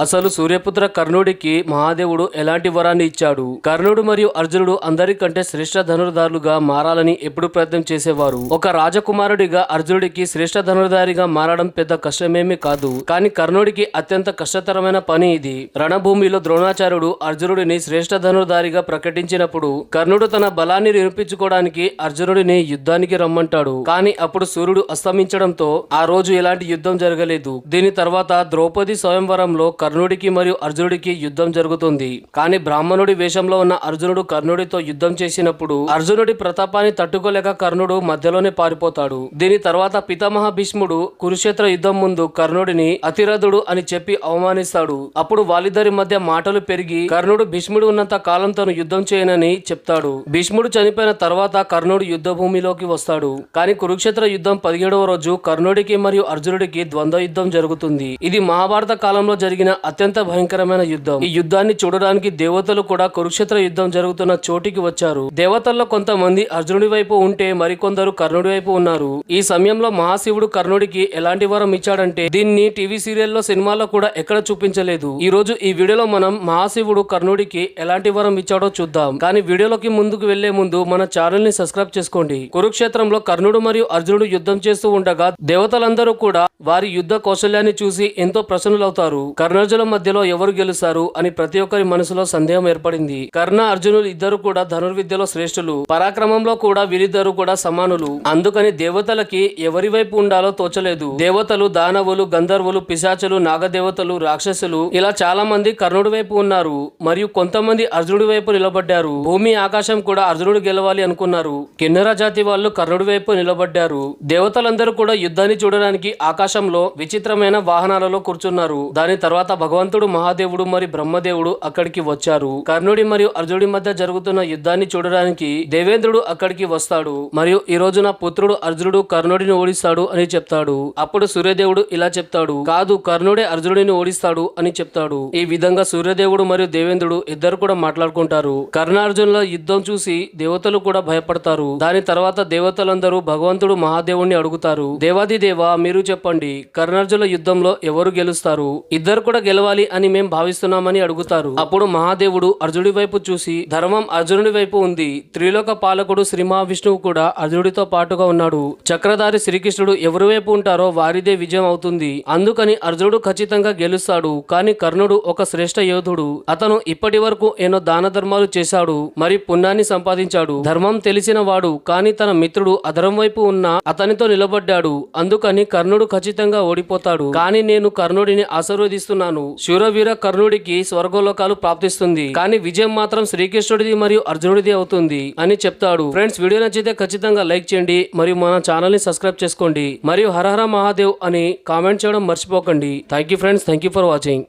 అసలు సూర్యపుత్ర కర్ణుడికి మహాదేవుడు ఎలాంటి వరాన్ని ఇచ్చాడు? కర్ణుడు మరియు అర్జునుడు అందరికంటే శ్రేష్ఠ ధనుర్ధారులుగా మారాలని ఎప్పుడు ప్రయత్నం చేసేవారు? ఒక రాజకుమారుడిగా అర్జునుడికి శ్రేష్ఠ ధనుర్ధారిగా మారడం పెద్ద కష్టమేమీ కాదు. కానీ కర్ణుడికి అత్యంత కష్టతరమైన పని ఇది. రణభూమిలో ద్రోణాచార్యుడు అర్జునుడిని శ్రేష్ఠ ధనుర్ధారిగా ప్రకటించినప్పుడు కర్ణుడు తన బలాన్ని నిరూపించుకోవడానికి అర్జునుడిని యుద్ధానికి రమ్మంటాడు. కానీ అప్పుడు సూర్యుడు అస్తమించడంతో ఆ రోజు ఎలాంటి యుద్ధం జరగలేదు. దీని తర్వాత ద్రౌపది స్వయంవరంలో కర్ణుడికి మరియు అర్జునుడికి యుద్ధం జరుగుతుంది. కానీ బ్రాహ్మణుడి వేషంలో ఉన్న అర్జునుడు కర్ణుడితో యుద్ధం చేసినప్పుడు అర్జునుడి ప్రతాపాన్ని తట్టుకోలేక కర్ణుడు మధ్యలోనే పారిపోతాడు. దీని తర్వాత పితామహ భీష్ముడు కురుక్షేత్ర యుద్ధం ముందు కర్ణుడిని అతిరథుడు అని చెప్పి అవమానిస్తాడు. అప్పుడు వాళ్ళిద్దరి మధ్య మాటలు పెరిగి కర్ణుడు భీష్ముడు ఉన్నంత కాలం తను యుద్ధం చేయనని చెప్తాడు. భీష్ముడు చనిపోయిన తర్వాత కర్ణుడు యుద్ధ భూమిలోకి వస్తాడు. కానీ కురుక్షేత్ర యుద్ధం పదిహేడవ రోజు కర్ణుడికి మరియు అర్జునుడికి ద్వంద్వ యుద్ధం జరుగుతుంది. ఇది మహాభారత కాలంలో జరిగిన అత్యంత భయంకరమైన యుద్ధం. ఈ యుద్ధాన్ని చూడడానికి దేవతలు కూడా కురుక్షేత్ర యుద్ధం జరుగుతున్న చోటికి వచ్చారు. దేవతల్లో కొంతమంది అర్జునుడి వైపు ఉంటే మరికొందరు కర్ణుడి వైపు ఉన్నారు. ఈ సమయంలో మహాశివుడు కర్ణుడికి ఎలాంటి వరం ఇచ్చాడంటే దీన్ని టీవీ సీరియల్లో సినిమాలో కూడా ఎక్కడ చూపించలేదు. ఈ రోజు ఈ వీడియోలో మనం మహాశివుడు కర్ణుడికి ఎలాంటి వరం ఇచ్చాడో చూద్దాం. కానీ వీడియోలోకి ముందుకు వెళ్ళే ముందు మన ఛానల్ని సబ్స్క్రైబ్ చేసుకోండి. కురుక్షేత్రంలో కర్ణుడు మరియు అర్జునుడు యుద్ధం చేస్తూ ఉండగా దేవతలందరూ కూడా వారి యుద్ధ కౌశల్యాన్ని చూసి ఎంతో ప్రసన్నులవుతారు. కర్ణార్జున మధ్యలో ఎవరు గెలుస్తారు అని ప్రతి ఒక్కరి మనసులో సందేహం ఏర్పడింది. కర్ణ అర్జునులు ఇద్దరు కూడా ధనుర్విద్యలో శ్రేష్ఠులు. పరాక్రమంలో కూడా వీరిద్దరు కూడా సమానులు. అందుకని దేవతలకి ఎవరి వైపు ఉండాలో తోచలేదు. దేవతలు దానవులు గంధర్వులు పిశాచులు నాగదేవతలు రాక్షసులు ఇలా చాలా మంది కర్ణుడి వైపు ఉన్నారు. మరియు కొంతమంది అర్జునుడి వైపు నిలబడ్డారు. భూమి ఆకాశం కూడా అర్జునుడు గెలవాలి అనుకున్నారు. కిన్నెర జాతి వాళ్ళు కర్ణుడి వైపు నిలబడ్డారు. దేవతలందరూ కూడా యుద్ధాన్ని చూడడానికి ఆకాశంలో విచిత్రమైన వాహనాలలో కూర్చున్నారు. దాని తర్వాత భగవంతుడు మహాదేవుడు మరి బ్రహ్మదేవుడు అక్కడికి వచ్చారు. కర్ణుడి మరియు అర్జునుడి మధ్య జరుగుతున్న యుద్ధాన్ని చూడడానికి దేవేంద్రుడు అక్కడికి వస్తాడు. మరియు ఈ రోజున పుత్రుడు అర్జునుడు కర్ణుడిని ఓడిస్తాడు అని చెప్తాడు. అప్పుడు సూర్యదేవుడు ఇలా చెప్తాడు. కాదు కర్ణుడే అర్జునుడిని ఓడిస్తాడు అని చెప్తాడు. ఈ విధంగా సూర్యదేవుడు మరియు దేవేంద్రుడు ఇద్దరు కూడా మాట్లాడుకుంటారు. కర్ణార్జునుల యుద్ధం చూసి దేవతలు కూడా భయపడతారు. దాని తర్వాత దేవతలందరూ భగవంతుడు మహాదేవుణ్ణి అడుగుతారు. దేవాది దేవ మీరు చెప్పండి కర్ణార్జునుల యుద్ధంలో ఎవరు గెలుస్తారు? ఇద్దరు కూడా గెలవాలి అని మేం భావిస్తున్నామని అడుగుతారు. అప్పుడు మహాదేవుడు అర్జునుడి వైపు చూసి ధర్మం అర్జునుడి వైపు ఉంది. త్రిలోక పాలకుడు శ్రీ మహావిష్ణువు కూడా అర్జునుడితో పాటుగా ఉన్నాడు. చక్రధారి శ్రీకృష్ణుడు ఎవరి వైపు ఉంటారో వారిదే విజయం అవుతుంది. అందుకని అర్జునుడు ఖచ్చితంగా గెలుస్తాడు. కానీ కర్ణుడు ఒక శ్రేష్ఠ యోధుడు. అతను ఇప్పటి వరకు ఎన్నో దాన ధర్మాలు చేశాడు. మరి పుణ్యాన్ని సంపాదించాడు. ధర్మం తెలిసిన వాడు కానీ తన మిత్రుడు అధరం వైపు ఉన్న అతనితో నిలబడ్డాడు. అందుకని కర్ణుడు ఖచ్చితంగా ఓడిపోతాడు. కానీ నేను కర్ణుడిని ఆశీర్వదిస్తున్నాను. శూరవీర కర్ణుడికి స్వర్గలోకాలు ప్రాప్తిస్తుంది. కానీ విజయం మాత్రం శ్రీకృష్ణుడిది మరియు అర్జునుడిది అవుతుంది అని చెప్తాడు. ఫ్రెండ్స్ వీడియో నచ్చితే ఖచ్చితంగా లైక్ చేయండి మరియు మన ఛానల్ని సబ్స్క్రైబ్ చేసుకోండి. మరియు హరహర మహాదేవ్ అని కామెంట్ చేయడం మర్చిపోకండి. Thank you friends thank you for watching.